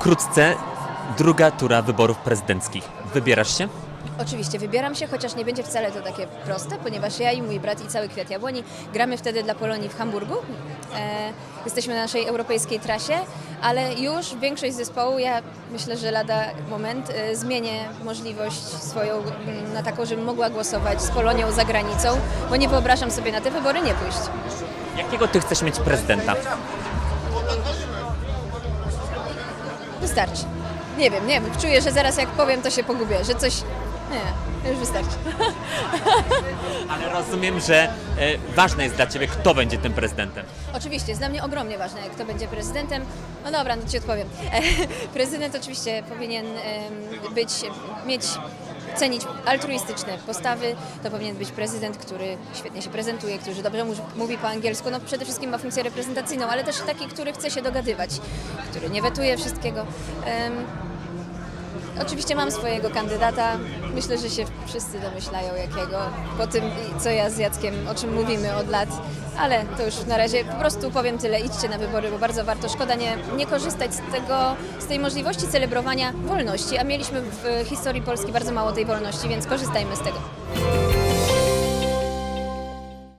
Wkrótce druga tura wyborów prezydenckich. Wybierasz się? Oczywiście wybieram się, chociaż nie będzie wcale to takie proste, ponieważ ja i mój brat i cały Kwiat Jabłoni gramy wtedy dla Polonii w Hamburgu. E, jesteśmy na naszej europejskiej trasie, ale już większość zespołu, ja myślę, że lada moment, e, zmienię możliwość swoją mm, na taką, żebym mogła głosować z Polonią za granicą, bo nie wyobrażam sobie na te wybory nie pójść. Jakiego ty chcesz mieć prezydenta? Wystarczy. Nie wiem, nie wiem, czuję, że zaraz jak powiem, to się pogubię, że coś... Nie, już wystarczy. Ale rozumiem, że e, ważne jest dla ciebie, kto będzie tym prezydentem. Oczywiście, jest dla mnie ogromnie ważne, kto będzie prezydentem. No dobra, no Ci odpowiem. Prezydent oczywiście powinien em, być, mieć, cenić altruistyczne postawy. To powinien być prezydent, który świetnie się prezentuje, który dobrze mówi po angielsku. No przede wszystkim ma funkcję reprezentacyjną, ale też taki, który chce się dogadywać, który nie wetuje wszystkiego. Em, Oczywiście mam swojego kandydata. Myślę, że się wszyscy domyślają jakiego. Po tym, co ja z Jackiem, o czym mówimy od lat. Ale to już na razie po prostu powiem tyle. Idźcie na wybory, bo bardzo warto. Szkoda nie, nie korzystać z, tego, z tej możliwości celebrowania wolności. A mieliśmy w historii Polski bardzo mało tej wolności, więc korzystajmy z tego.